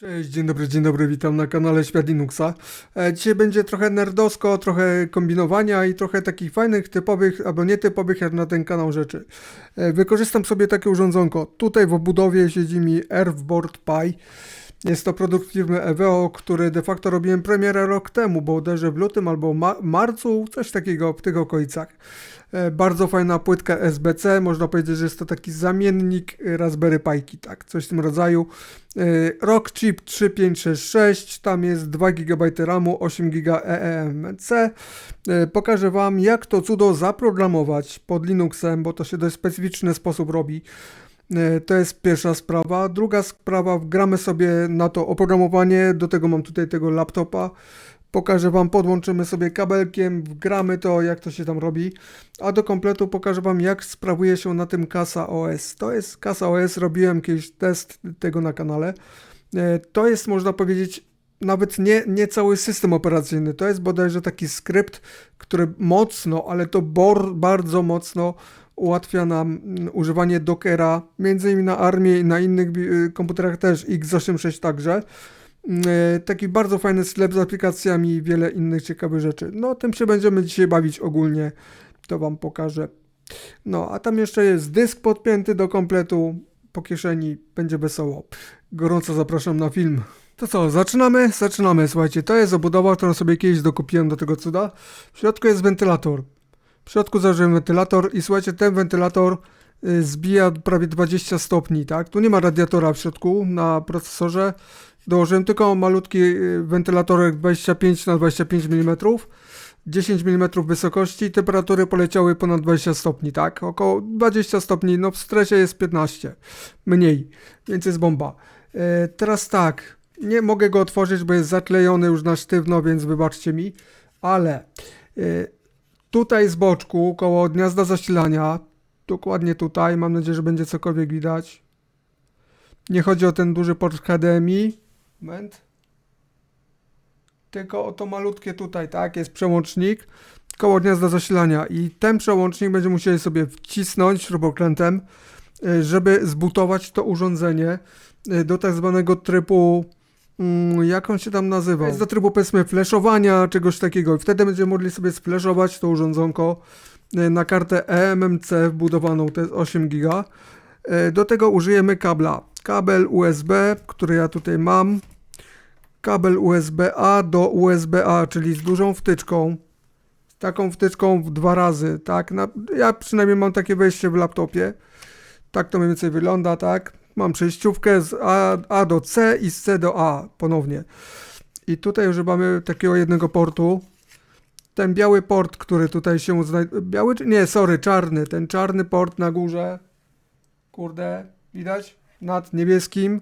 Cześć, dzień dobry, dzień dobry, witam na kanale Świat Linuxa. E, Dzisiaj będzie trochę nerdowsko, trochę kombinowania i trochę takich fajnych, typowych albo nietypowych jak na ten kanał rzeczy. E, Wykorzystam sobie takie urządzonko. Tutaj w obudowie siedzi mi Earthboard Pi. Jest to produkt firmy Eveo, który de facto robiłem premierę rok temu, bo uderzę w lutym albo ma- marcu, coś takiego w tych okolicach. E, Bardzo fajna płytka SBC, można powiedzieć, że jest to taki zamiennik Raspberry Piki, tak, coś w tym rodzaju. E, Rock Chip 3566, tam jest 2 GB RAMu, 8 GB EEMC. E, Pokażę Wam, jak to cudo zaprogramować pod Linuxem, bo to się dość specyficzny sposób robi. E, To jest pierwsza sprawa. Druga sprawa, wgramy sobie na to oprogramowanie, do tego mam tutaj tego laptopa. Pokażę Wam, podłączymy sobie kabelkiem, wgramy to, jak to się tam robi. A do kompletu pokażę Wam, jak sprawuje się na tym Kasa OS. To jest Kasa OS, robiłem kiedyś test tego na kanale. E, To jest, można powiedzieć, nawet nie, nie cały system operacyjny. To jest bodajże taki skrypt, który mocno, ale to bor, bardzo mocno ułatwia nam mm, używanie Dockera, między innymi na armię i na innych y, komputerach też, x86 także. Mm, e, Taki bardzo fajny sklep z aplikacjami i wiele innych ciekawych rzeczy. No, tym się będziemy dzisiaj bawić ogólnie, to Wam pokażę. No, a tam jeszcze jest dysk podpięty do kompletu, po kieszeni, będzie wesoło. Gorąco zapraszam na film. To co, zaczynamy? Zaczynamy, słuchajcie, to jest obudowa, którą sobie kiedyś dokupiłem do tego cuda. W środku jest wentylator. W środku założyłem wentylator i słuchajcie, ten wentylator y, zbija prawie 20 stopni, tak? Tu nie ma radiatora w środku na procesorze. Dołożyłem tylko malutki y, wentylatorek 25 na 25 mm. 10 mm wysokości, temperatury poleciały ponad 20 stopni, tak? Około 20 stopni, no w stresie jest 15, mniej, więc jest bomba. E, teraz tak, nie mogę go otworzyć, bo jest zaklejony już na sztywno, więc wybaczcie mi, ale tutaj z boczku, koło gniazda zasilania, dokładnie tutaj, mam nadzieję, że będzie cokolwiek widać. Nie chodzi o ten duży port HDMI. Moment. Tylko o to malutkie tutaj, tak, jest przełącznik koło gniazda zasilania. I ten przełącznik będzie musieli sobie wcisnąć śrubokrętem, y, żeby zbutować to urządzenie y, do tak zwanego trybu, mm, jak on się tam nazywa? Jest do trybu powiedzmy flashowania, czegoś takiego i wtedy będziemy mogli sobie sflashować to urządzonko y, na kartę eMMC wbudowaną, to jest 8 giga. Y, Do tego użyjemy kabla. Kabel USB, który ja tutaj mam, kabel USB-A do USB-A, czyli z dużą wtyczką. Z taką wtyczką w dwa razy, tak? Na, ja przynajmniej mam takie wejście w laptopie. Tak to mniej więcej wygląda, tak? Mam przejściówkę z A, A do C i z C do A ponownie. I tutaj używamy takiego jednego portu. Ten biały port, który tutaj się znajduje. Biały nie, sorry, czarny. Ten czarny port na górze. Kurde, widać? Nad niebieskim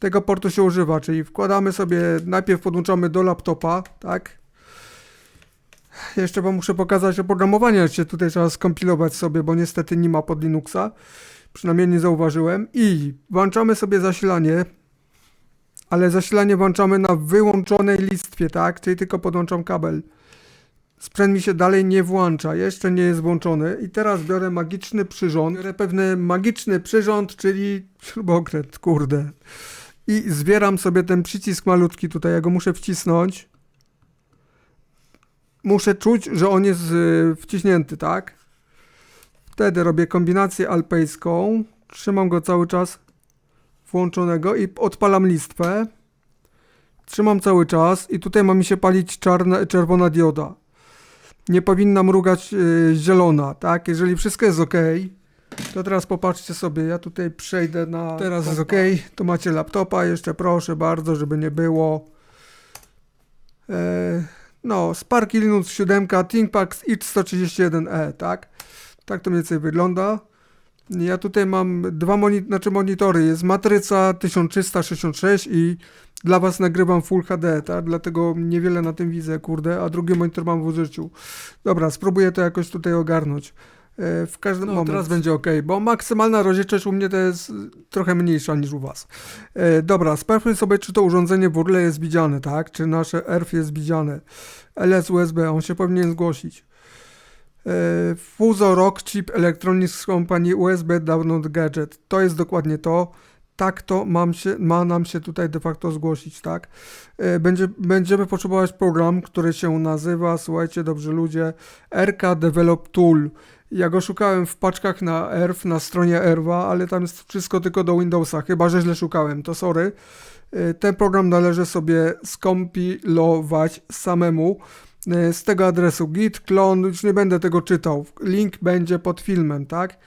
tego portu się używa, czyli wkładamy sobie, najpierw podłączamy do laptopa, tak? Jeszcze wam muszę pokazać oprogramowanie, jeszcze tutaj trzeba skompilować sobie, bo niestety nie ma pod Linuxa, przynajmniej nie zauważyłem i włączamy sobie zasilanie, ale zasilanie włączamy na wyłączonej listwie, tak? Czyli tylko podłączam kabel. Sprzęt mi się dalej nie włącza, jeszcze nie jest włączony i teraz biorę magiczny przyrząd, biorę pewny magiczny przyrząd, czyli śrubokręt, kurde. I zbieram sobie ten przycisk malutki tutaj, ja go muszę wcisnąć. Muszę czuć, że on jest y, wciśnięty, tak? Wtedy robię kombinację alpejską, trzymam go cały czas włączonego i odpalam listwę. Trzymam cały czas i tutaj ma mi się palić czarna, czerwona dioda. Nie powinna mrugać y, zielona, tak? Jeżeli wszystko jest ok, to teraz popatrzcie sobie, ja tutaj przejdę na. Teraz jest ok, to macie laptopa, jeszcze proszę bardzo, żeby nie było. E, no, Sparky Linux 7, ThinkPad X131E, tak? Tak to mniej więcej wygląda. Ja tutaj mam dwa moni znaczy monitory, jest matryca 1366 i dla was nagrywam Full HD, tak? Dlatego niewiele na tym widzę, kurde, a drugi monitor mam w użyciu. Dobra, spróbuję to jakoś tutaj ogarnąć. E, W każdym No, teraz będzie ok, bo maksymalna rozdzielczość u mnie to jest trochę mniejsza niż u was. E, dobra, sprawdźmy sobie, czy to urządzenie w ogóle jest widziane, tak? Czy nasze ERF jest widziane. LS USB, on się powinien zgłosić. E, Fuso Rock Chip Electronics Company USB Download Gadget. To jest dokładnie to. tak to mam się, ma nam się tutaj de facto zgłosić, tak? E, Będzie, będziemy potrzebować program, który się nazywa, słuchajcie, dobrzy ludzie, RK Develop Tool. Ja go szukałem w paczkach na ERW, na stronie ERWA, ale tam jest wszystko tylko do Windowsa, chyba że źle szukałem, to sorry. E, Ten program należy sobie skompilować samemu z tego adresu git clone, już nie będę tego czytał, link będzie pod filmem, tak?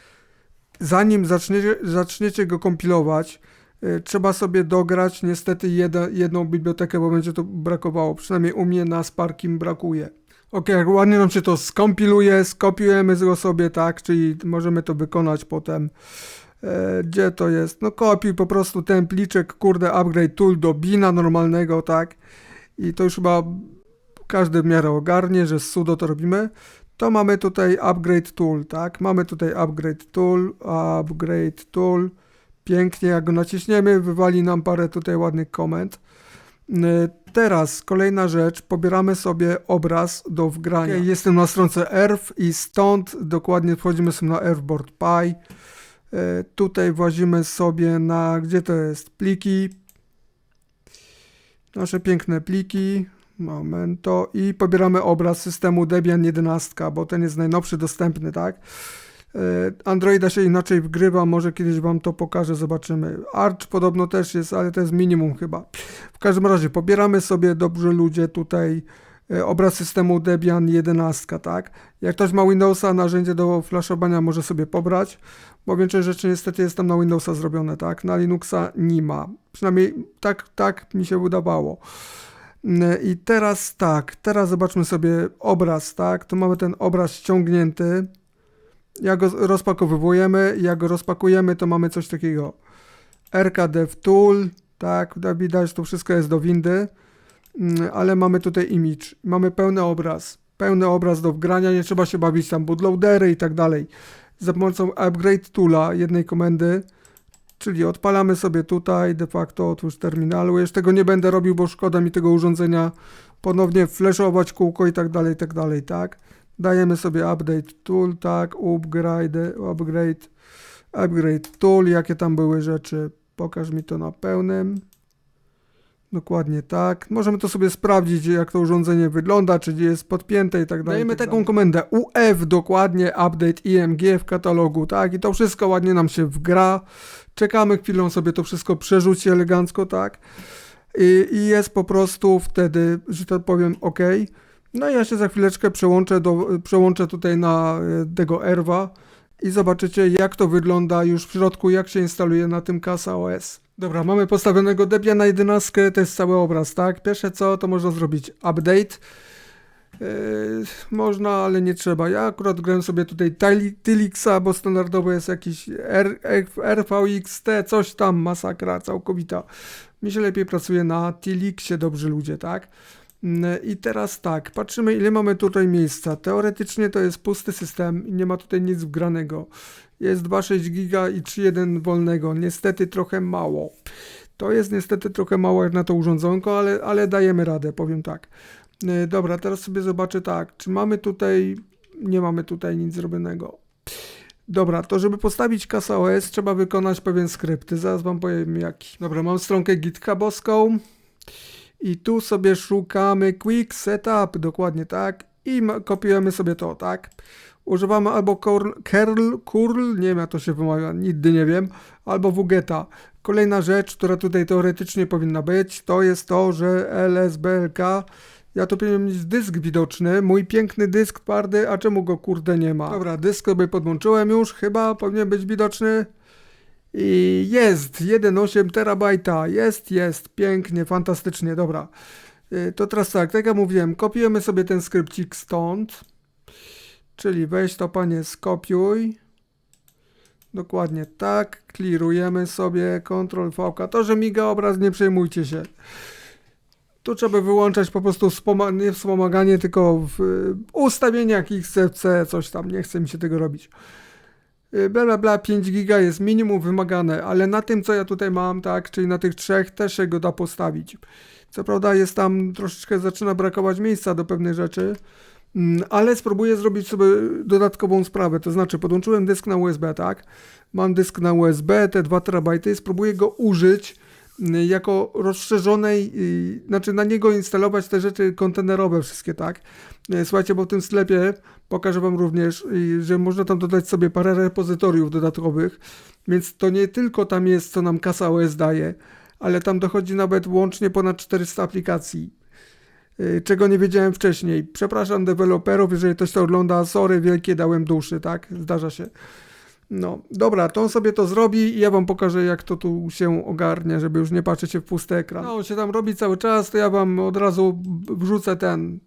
Zanim zaczniecie, zaczniecie go kompilować, y, trzeba sobie dograć niestety jedna, jedną bibliotekę, bo będzie to brakowało. Przynajmniej u mnie na Sparkim brakuje. Ok, ładnie nam się to skompiluje, skopiujemy go sobie, tak, czyli możemy to wykonać potem. E, gdzie to jest? No kopiuj po prostu ten pliczek, kurde, upgrade tool do bina normalnego, tak. I to już chyba każdy w miarę ogarnie, że z sudo to robimy to mamy tutaj upgrade tool, tak? Mamy tutaj upgrade tool, upgrade tool. Pięknie, jak go naciśniemy, wywali nam parę tutaj ładnych komend. Y, Teraz kolejna rzecz, pobieramy sobie obraz do wgrania. Okay, jestem na stronce ERF i stąd dokładnie wchodzimy sobie na ERFboard.py. Y, Tutaj włazimy sobie na, gdzie to jest, pliki. Nasze piękne pliki. Momento. I pobieramy obraz systemu Debian 11, bo ten jest najnowszy dostępny, tak? E, Androida się inaczej wgrywa, może kiedyś wam to pokażę, zobaczymy. Arch podobno też jest, ale to jest minimum chyba. W każdym razie pobieramy sobie, dobrze ludzie, tutaj e, obraz systemu Debian 11, tak? Jak ktoś ma Windowsa, narzędzie do flashowania może sobie pobrać, bo większość rzeczy niestety jest tam na Windowsa zrobione, tak? Na Linuxa nie ma. Przynajmniej tak, tak mi się wydawało. I teraz tak, teraz zobaczmy sobie obraz, tak? Tu mamy ten obraz ściągnięty. Jak go rozpakowujemy, jak go rozpakujemy, to mamy coś takiego. RKDev Tool, tak? Widać, to wszystko jest do windy, ale mamy tutaj image. Mamy pełny obraz. Pełny obraz do wgrania, nie trzeba się bawić tam bootloadery i tak dalej. Za pomocą upgrade toola jednej komendy Czyli odpalamy sobie tutaj de facto otwórz terminalu. Jeszcze tego nie będę robił, bo szkoda mi tego urządzenia ponownie flashować kółko i tak dalej, tak dalej, tak? Dajemy sobie update tool, tak, upgrade, upgrade, upgrade tool, jakie tam były rzeczy. Pokaż mi to na pełnym. Dokładnie tak. Możemy to sobie sprawdzić, jak to urządzenie wygląda, czy jest podpięte i tak dalej. Dajemy taką komendę UF dokładnie update IMG w katalogu, tak? I to wszystko ładnie nam się wgra. Czekamy chwilę, sobie to wszystko przerzuci elegancko, tak? I, I, jest po prostu wtedy, że tak powiem, OK. No i ja się za chwileczkę przełączę, do, przełączę tutaj na e, tego Erwa i zobaczycie, jak to wygląda już w środku, jak się instaluje na tym Kasa OS. Dobra, mamy postawionego Debiana 11, to jest cały obraz, tak? Pierwsze co, to można zrobić update. Yy, można, ale nie trzeba. Ja akurat grałem sobie tutaj Tylixa, bo standardowo jest jakiś R, RVXT, coś tam, masakra całkowita. Mi się lepiej pracuje na Tilixie, dobrzy ludzie, tak? Yy, I teraz tak, patrzymy ile mamy tutaj miejsca. Teoretycznie to jest pusty system i nie ma tutaj nic wgranego. Jest 2,6 giga i 3,1 wolnego. Niestety trochę mało. To jest niestety trochę mało jak na to urządzonko, ale, ale dajemy radę, powiem tak. E, dobra, teraz sobie zobaczę tak, czy mamy tutaj, nie mamy tutaj nic zrobionego. Dobra, to żeby postawić kasa OS trzeba wykonać pewien skrypt. Zaraz wam powiem jaki. Dobra, mam stronkę githubowską i tu sobie szukamy quick setup, dokładnie tak. I kopiujemy sobie to, tak. Używamy albo curl, curl, nie wiem jak to się wymawia, nigdy nie wiem, albo wgeta. Kolejna rzecz, która tutaj teoretycznie powinna być, to jest to, że LSBLK ja tu powinienem mieć dysk widoczny, mój piękny dysk twardy, a czemu go kurde nie ma? Dobra, dysk sobie podłączyłem już, chyba powinien być widoczny. I jest, 1,8 terabajta, jest, jest, pięknie, fantastycznie, dobra. Y, to teraz tak, tak jak mówiłem, kopiujemy sobie ten skrypcik stąd, czyli weź to panie skopiuj. Dokładnie tak, klirujemy sobie, Ctrl V. To, że miga obraz, nie przejmujcie się. Tu trzeba wyłączać po prostu wspoma nie wspomaganie, tylko w ustawieniach XFC, coś tam, nie chce mi się tego robić. Y, bla bla bla, 5 giga jest minimum wymagane, ale na tym co ja tutaj mam, tak, czyli na tych trzech też się go da postawić. Co prawda jest tam troszeczkę zaczyna brakować miejsca do pewnych rzeczy, Mm, Ale spróbuję zrobić sobie dodatkową sprawę, to znaczy podłączyłem dysk na USB, tak? Mam dysk na USB, te 2 terabajty, spróbuję go użyć jako rozszerzonej, y, znaczy na niego instalować te rzeczy kontenerowe wszystkie, tak? Y, Słuchajcie, bo w tym sklepie pokażę Wam również, y, że można tam dodać sobie parę repozytoriów dodatkowych, więc to nie tylko tam jest, co nam kasa OS daje, ale tam dochodzi nawet łącznie ponad 400 aplikacji czego nie wiedziałem wcześniej. Przepraszam deweloperów, jeżeli ktoś to ogląda, sorry, wielkie dałem duszy, tak? Zdarza się. No, dobra, to on sobie to zrobi i ja wam pokażę, jak to tu się ogarnia, żeby już nie patrzeć się w pusty ekran. No, on się tam robi cały czas, to ja wam od razu wrzucę ten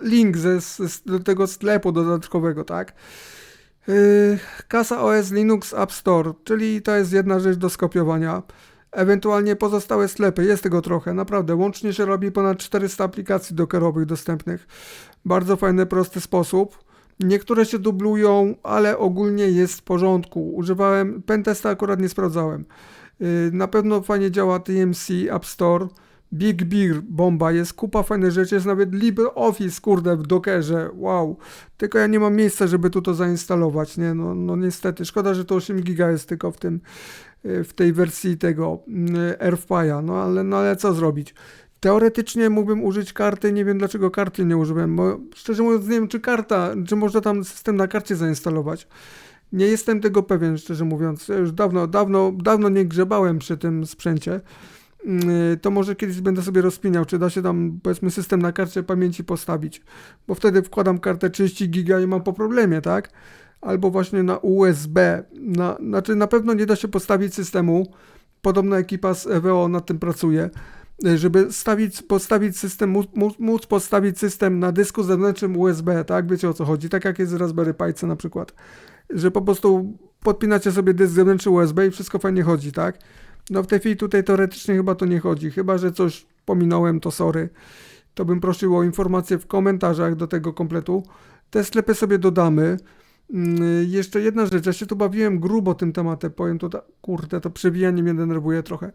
link ze, z, do tego sklepu dodatkowego, tak? Yy, kasa OS Linux App Store, czyli to jest jedna rzecz do skopiowania. Ewentualnie pozostałe sklepy, jest tego trochę, naprawdę. Łącznie się robi ponad 400 aplikacji dockerowych dostępnych. Bardzo fajny, prosty sposób. Niektóre się dublują, ale ogólnie jest w porządku. Używałem, Pentesta akurat nie sprawdzałem. Yy, Na pewno fajnie działa TMC App Store. Big Beer, bomba, jest kupa fajnych rzeczy, jest nawet LibreOffice, kurde, w Dockerze, wow. Tylko ja nie mam miejsca, żeby tu to zainstalować, nie, no, no niestety, szkoda, że to 8 giga jest tylko w tym, y, w tej wersji tego y, AirFire'a, no ale, no ale co zrobić? Teoretycznie mógłbym użyć karty, nie wiem dlaczego karty nie użyłem, bo szczerze mówiąc nie wiem, czy karta, czy można tam system na karcie zainstalować. Nie jestem tego pewien, szczerze mówiąc. Już dawno, dawno, dawno nie grzebałem przy tym sprzęcie. Yy, To może kiedyś będę sobie rozpiniał, czy da się tam powiedzmy system na karcie pamięci postawić. Bo wtedy wkładam kartę 30 giga i mam po problemie, tak? Albo właśnie na USB. Na, znaczy na pewno nie da się postawić systemu. Podobna ekipa z EVO nad tym pracuje. Yy, Żeby stawić, postawić system, móc, postawić system na dysku zewnętrznym USB, tak? Wiecie o co chodzi? Tak jak jest z Raspberry Pi na przykład. Że po prostu podpinacie sobie dysk zewnętrzny USB i wszystko fajnie chodzi, tak? No w tej chwili tutaj teoretycznie chyba to nie chodzi. Chyba, że coś pominąłem, to sorry. To bym prosił o informacje w komentarzach do tego kompletu. Te sklepy sobie dodamy. Mm, Jeszcze jedna rzecz, ja się tu bawiłem grubo tym tematem, powiem to, ta- kurde, to przewijanie mnie denerwuje trochę.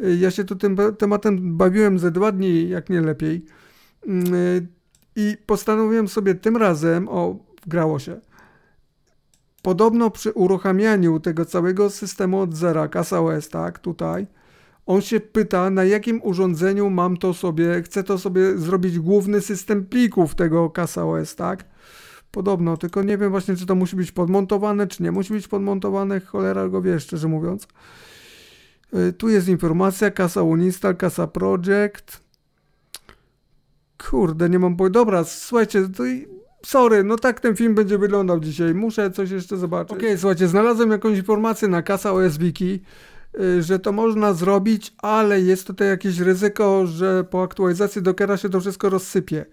Y, Ja się tu tym tematem bawiłem ze dwa dni, jak nie lepiej. Mm, y, I postanowiłem sobie tym razem, o, wgrało się. Podobno przy uruchamianiu tego całego systemu od zera, Kasa OS, tak, tutaj, on się pyta, na jakim urządzeniu mam to sobie, chcę to sobie zrobić główny system plików tego Kasa OS, tak? Podobno, tylko nie wiem właśnie, czy to musi być podmontowane, czy nie musi być podmontowane, cholera go wie, szczerze mówiąc. Y, Tu jest informacja, Kasa Uninstall, Kasa Project. Kurde, nie mam. Dobra, słuchajcie, to sorry, no tak ten film będzie wyglądał dzisiaj. Muszę coś jeszcze zobaczyć. Okej, słuchajcie, znalazłem jakąś informację na Kasa OS Wiki, y, że to można zrobić, ale jest tutaj jakieś ryzyko, że po aktualizacji Dockera się to wszystko rozsypie.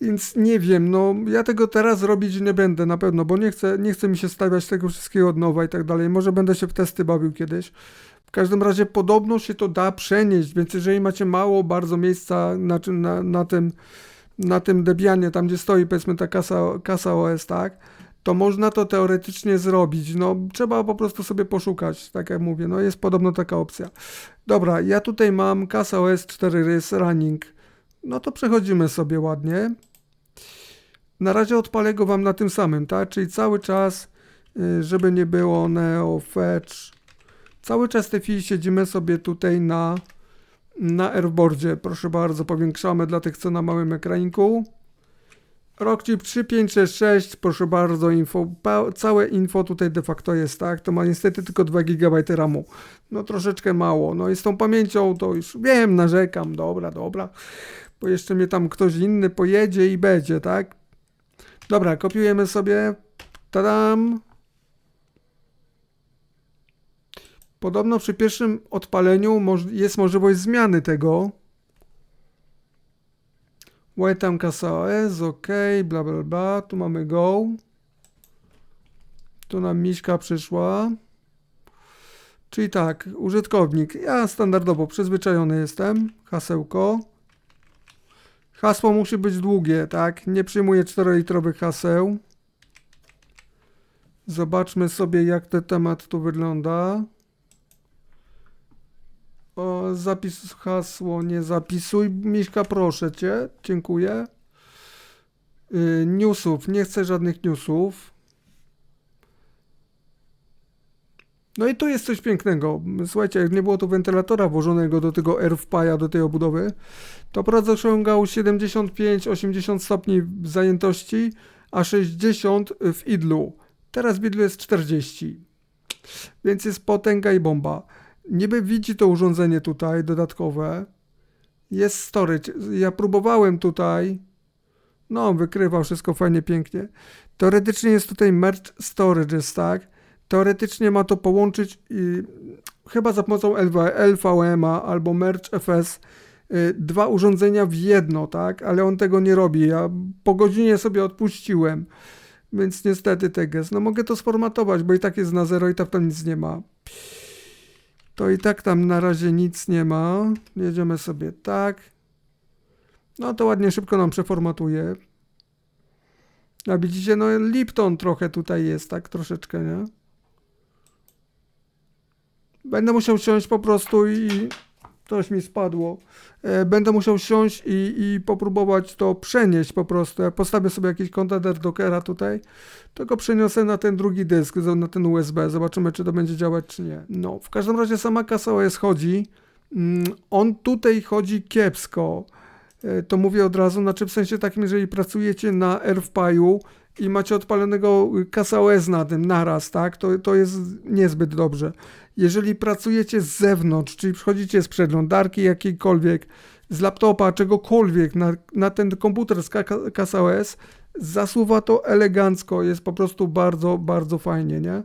Więc nie wiem, no ja tego teraz robić nie będę na pewno, bo nie chcę, nie chcę mi się stawiać tego wszystkiego od nowa i tak dalej. Może będę się w testy bawił kiedyś. W każdym razie podobno się to da przenieść, więc jeżeli macie mało bardzo miejsca na, na, na tym na tym Debianie, tam gdzie stoi powiedzmy ta kasa, kasa OS, tak, to można to teoretycznie zrobić. No trzeba po prostu sobie poszukać, tak jak mówię, no jest podobno taka opcja. Dobra, ja tutaj mam kasa OS 4 rys running. No to przechodzimy sobie ładnie. Na razie odpalę go wam na tym samym, tak? Czyli cały czas, y, żeby nie było Neo, Fetch. Cały czas tej chwili siedzimy sobie tutaj na, na airboardzie. Proszę bardzo, powiększamy dla tych, co na małym ekraniku. Rockchip 3566, proszę bardzo, info, całe info tutaj de facto jest, tak? To ma niestety tylko 2 GB RAMu. No troszeczkę mało. No i z tą pamięcią to już wiem, narzekam, dobra, dobra. Bo jeszcze mnie tam ktoś inny pojedzie i będzie, tak? Dobra, kopiujemy sobie. Tadam. Podobno przy pierwszym odpaleniu jest możliwość zmiany tego. Welcome kasa OS, ok, bla bla bla, tu mamy go. Tu nam miśka przyszła. Czyli tak, użytkownik, ja standardowo przyzwyczajony jestem, hasełko. Hasło musi być długie, tak? Nie przyjmuję 4-litrowych haseł. Zobaczmy sobie, jak ten temat tu wygląda. O, zapis hasło, nie zapisuj. Miśka, proszę cię. Dziękuję. Y, newsów, nie chcę żadnych newsów. No i tu jest coś pięknego. Słuchajcie, jak nie było tu wentylatora włożonego do tego RFPA, do tej obudowy, to prąd osiągał 75-80 stopni zajętości, a 60 w idlu. Teraz w idlu jest 40. Więc jest potęga i bomba. Niby widzi to urządzenie tutaj dodatkowe. Jest storage. Ja próbowałem tutaj. No, wykrywał wszystko fajnie, pięknie. Teoretycznie jest tutaj merge storages, tak? Teoretycznie ma to połączyć i chyba za pomocą LV, LVM-a albo Merge FS y, dwa urządzenia w jedno, tak? Ale on tego nie robi. Ja po godzinie sobie odpuściłem. Więc niestety teges. No mogę to sformatować, bo i tak jest na zero i tak tam nic nie ma. To i tak tam na razie nic nie ma. Jedziemy sobie tak. No to ładnie szybko nam przeformatuje. A widzicie, no Lipton trochę tutaj jest, tak? Troszeczkę, nie? Będę musiał siąść po prostu i coś mi spadło. E, Będę musiał siąść i, i popróbować to przenieść po prostu. Jak postawię sobie jakiś kontener Dockera tutaj, to go przeniosę na ten drugi dysk, na ten USB. Zobaczymy, czy to będzie działać, czy nie. No, w każdym razie sama kasa OS chodzi. Mm, On tutaj chodzi kiepsko. E, To mówię od razu, znaczy w sensie takim, jeżeli pracujecie na AirPiu i macie odpalonego kasa OS na tym naraz, tak, to, to jest niezbyt dobrze. Jeżeli pracujecie z zewnątrz, czyli przychodzicie z przeglądarki jakiejkolwiek, z laptopa, czegokolwiek na, na ten komputer z Ka- kasa OS, zasuwa to elegancko, jest po prostu bardzo, bardzo fajnie, nie?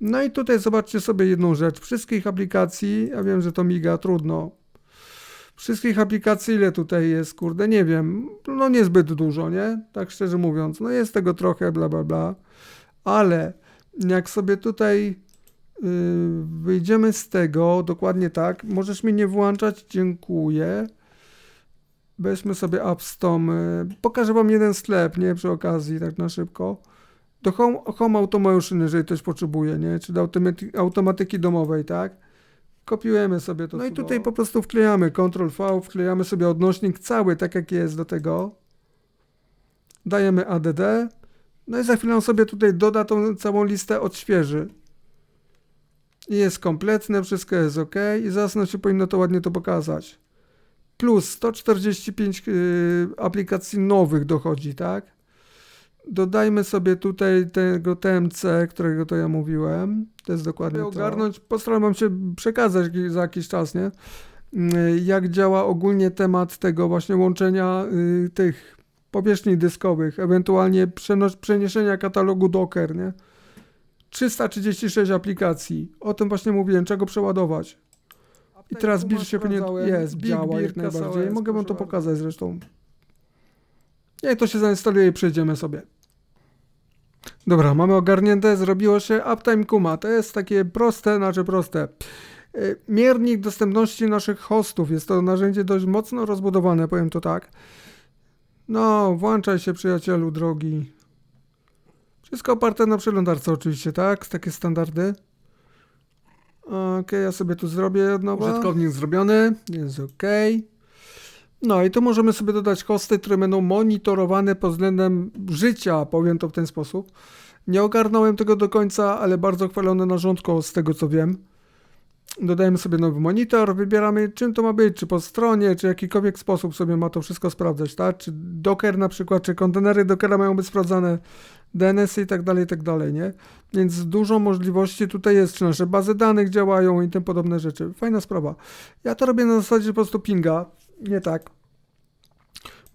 No i tutaj zobaczcie sobie jedną rzecz. Wszystkich aplikacji, ja wiem, że to miga, trudno. Wszystkich aplikacji ile tutaj jest, kurde, nie wiem. No niezbyt dużo, nie? Tak szczerze mówiąc. No jest tego trochę, bla, bla, bla. Ale jak sobie tutaj yy, wyjdziemy z tego, dokładnie tak, możesz mi nie włączać, dziękuję. Weźmy sobie Appstom. Yy, pokażę wam jeden sklep, nie? Przy okazji, tak na szybko. Do Home, home Automation, jeżeli ktoś potrzebuje, nie? Czy do automaty, automatyki domowej, tak? Kopiujemy sobie to. No i tutaj po prostu wklejamy Ctrl V, wklejamy sobie odnośnik cały, tak jak jest do tego. Dajemy ADD. No i za chwilę on sobie tutaj doda tą całą listę, odświeży. I jest kompletne, wszystko jest ok. I zaraz nam się powinno to ładnie to pokazać. Plus 145 yy, aplikacji nowych dochodzi, tak? Dodajmy sobie tutaj tego TMC, którego to ja mówiłem. To jest dokładnie to. ogarnąć. Postaram wam się przekazać za jakiś czas, nie? Mm, Jak działa ogólnie temat tego właśnie łączenia y, tych powierzchni dyskowych, ewentualnie przeniesienia katalogu Docker, nie? 336 aplikacji. O tym właśnie mówiłem, czego przeładować. I teraz bir się powinien... Jest, działa jak najbardziej. Mogę wam to pokazać zresztą. Jak to się zainstaluje i przejdziemy sobie. Dobra, mamy ogarnięte, zrobiło się Uptime Kuma. To jest takie proste, znaczy proste. Y, Miernik dostępności naszych hostów. Jest to narzędzie dość mocno rozbudowane, powiem to tak. No, włączaj się przyjacielu drogi. Wszystko oparte na przeglądarce oczywiście, tak? Takie standardy. Okej, ja sobie tu zrobię od nowa. Użytkownik zrobiony, jest ok. No i tu możemy sobie dodać hosty, które będą monitorowane pod względem życia, powiem to w ten sposób. Nie ogarnąłem tego do końca, ale bardzo chwalone narządko z tego co wiem. Dodajemy sobie nowy monitor, wybieramy czym to ma być, czy po stronie, czy jakikolwiek sposób sobie ma to wszystko sprawdzać, tak? Czy Docker na przykład, czy kontenery Dockera mają być sprawdzane, DNS i tak dalej, i tak dalej, nie? Więc dużo możliwości tutaj jest, czy nasze bazy danych działają i tym podobne rzeczy. Fajna sprawa. Ja to robię na zasadzie po prostu pinga, nie tak.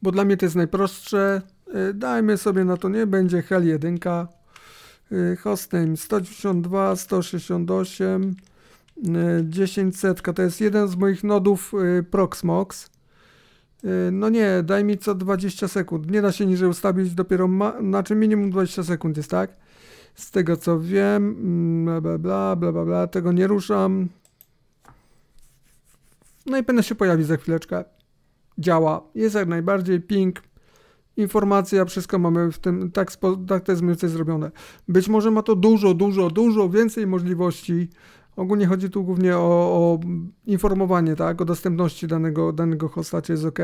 Bo dla mnie to jest najprostsze. Y, Dajmy sobie na to, nie będzie hel 1. Y, Hostname 192, 168, y, 10 setka. To jest jeden z moich nodów y, Proxmox. Y, No nie, daj mi co 20 sekund. Nie da się niżej ustawić, dopiero ma, znaczy minimum 20 sekund jest, tak? Z tego co wiem, mm, bla bla bla, bla bla bla, tego nie ruszam. No i pewnie się pojawi za chwileczkę. Działa. Jest jak najbardziej ping. Informacja, wszystko mamy w tym, tak, tak to jest mniej więcej zrobione. Być może ma to dużo, dużo, dużo więcej możliwości. Ogólnie chodzi tu głównie o, o informowanie, tak, o dostępności danego, danego hosta, czy jest ok.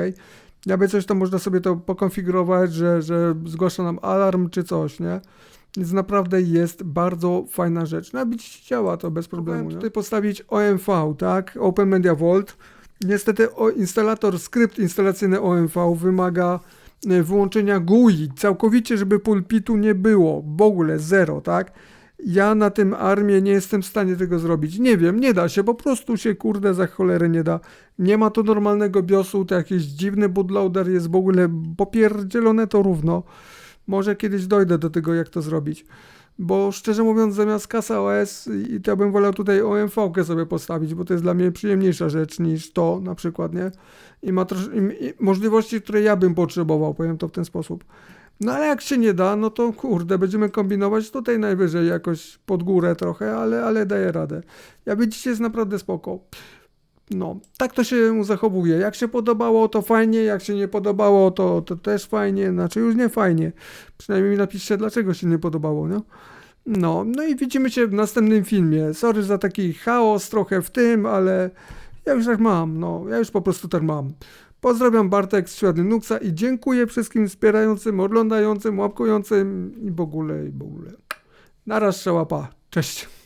Jakby coś, to można sobie to pokonfigurować, że, że zgłasza nam alarm czy coś, nie? Więc naprawdę jest bardzo fajna rzecz. No, bić działa to bez problemu. Tutaj postawić OMV, tak? Open Media Vault. Niestety instalator, skrypt instalacyjny OMV wymaga e, wyłączenia GUI całkowicie, żeby pulpitu nie było. W ogóle zero, tak? Ja na tym armie nie jestem w stanie tego zrobić. Nie wiem, nie da się, po prostu się kurde za cholerę nie da. Nie ma tu normalnego BIOSu, to jakiś dziwny bootloader jest w ogóle popierdzielone to równo. Może kiedyś dojdę do tego, jak to zrobić. Bo szczerze mówiąc, zamiast kasa OS, i to bym wolał tutaj OMV-kę sobie postawić, bo to jest dla mnie przyjemniejsza rzecz niż to na przykład, nie? I ma trosz, i, możliwości, które ja bym potrzebował, powiem to w ten sposób. No ale jak się nie da, no to kurde, będziemy kombinować tutaj najwyżej jakoś pod górę trochę, ale, ale daję radę. Jak widzicie, jest naprawdę spoko. No, tak to się zachowuje. Jak się podobało, to fajnie, jak się nie podobało, to, to też fajnie, znaczy już nie fajnie. Przynajmniej mi napiszcie, dlaczego się nie podobało, no. No, no i widzimy się w następnym filmie. Sorry za taki chaos trochę w tym, ale ja już tak mam, no, ja już po prostu tak mam. Pozdrawiam Bartek z Świat Linuxa i dziękuję wszystkim wspierającym, oglądającym, łapkującym i w ogóle, i w ogóle. Naraz szałapa. Cześć.